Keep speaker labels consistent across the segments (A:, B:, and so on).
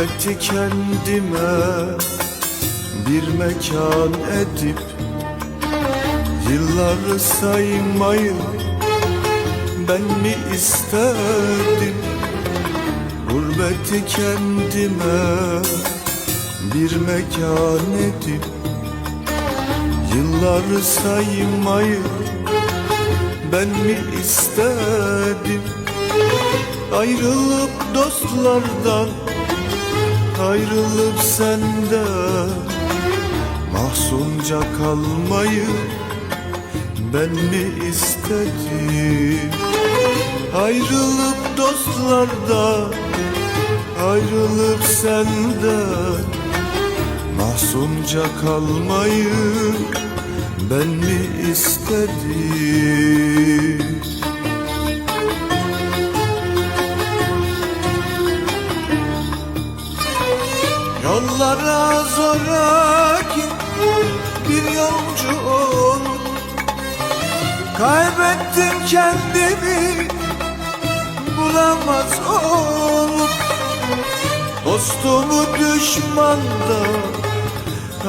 A: Gurbeti kendime bir mekan edip Yılları saymayı ben mi istedim Gurbeti kendime bir mekan edip Yılları saymayı ben mi istedim Ayrılıp dostlardan Ayrılıp senden Mahzunca kalmayı Ben mi istedim? Ayrılıp dostlardan Ayrılıp senden Mahzunca kalmayı Ben mi istedim Yollara zoraki bir yolcu ol Kaybettim kendimi bulamaz olup Dostumu düşmandan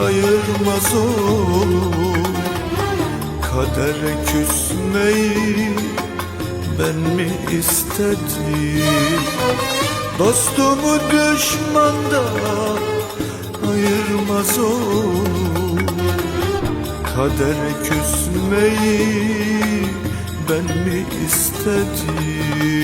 A: ayırmaz olup Kadere küsmeyi ben mi istedim Dostumu düşmandan ayırmaz olup Kadere küsmeyi ben mi istedim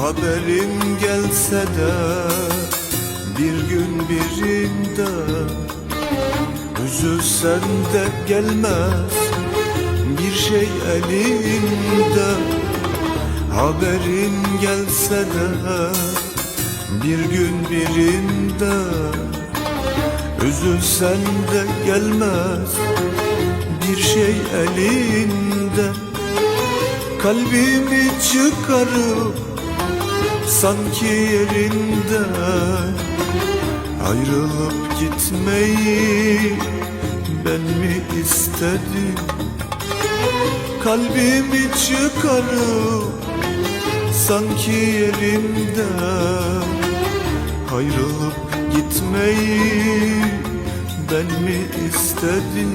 A: Haberim gelse de bir gün birinde Üzülsen de gelmez. Bir şey elinde Haberin gelse de bir gün birinde Üzülsen de gelmez. Bir şey elinde Kalbimi çıkarıp sanki yerinden Ayrılıp gitmeyi ben mi istedim? Kalbimi çıkarıp sanki yerimden Ayrılıp gitmeyi ben mi istedim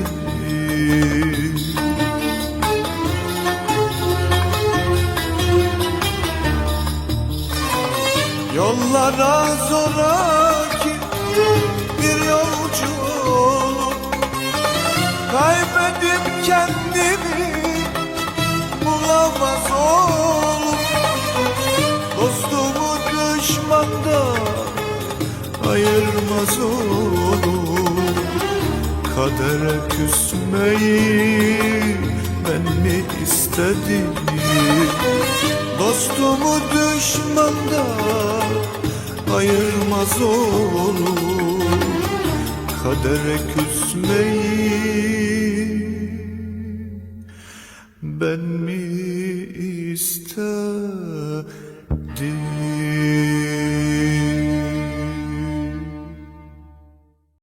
A: Yollara zoraki bir yolcu olup Kaybedip kendimi bulamaz olup Dostumu düşmandan ayırmaz olup Kadere küsmeyi ben mi istedim? Dostumu düşmandan ayırmaz olur. Kadere küsmeyi ben mi istedim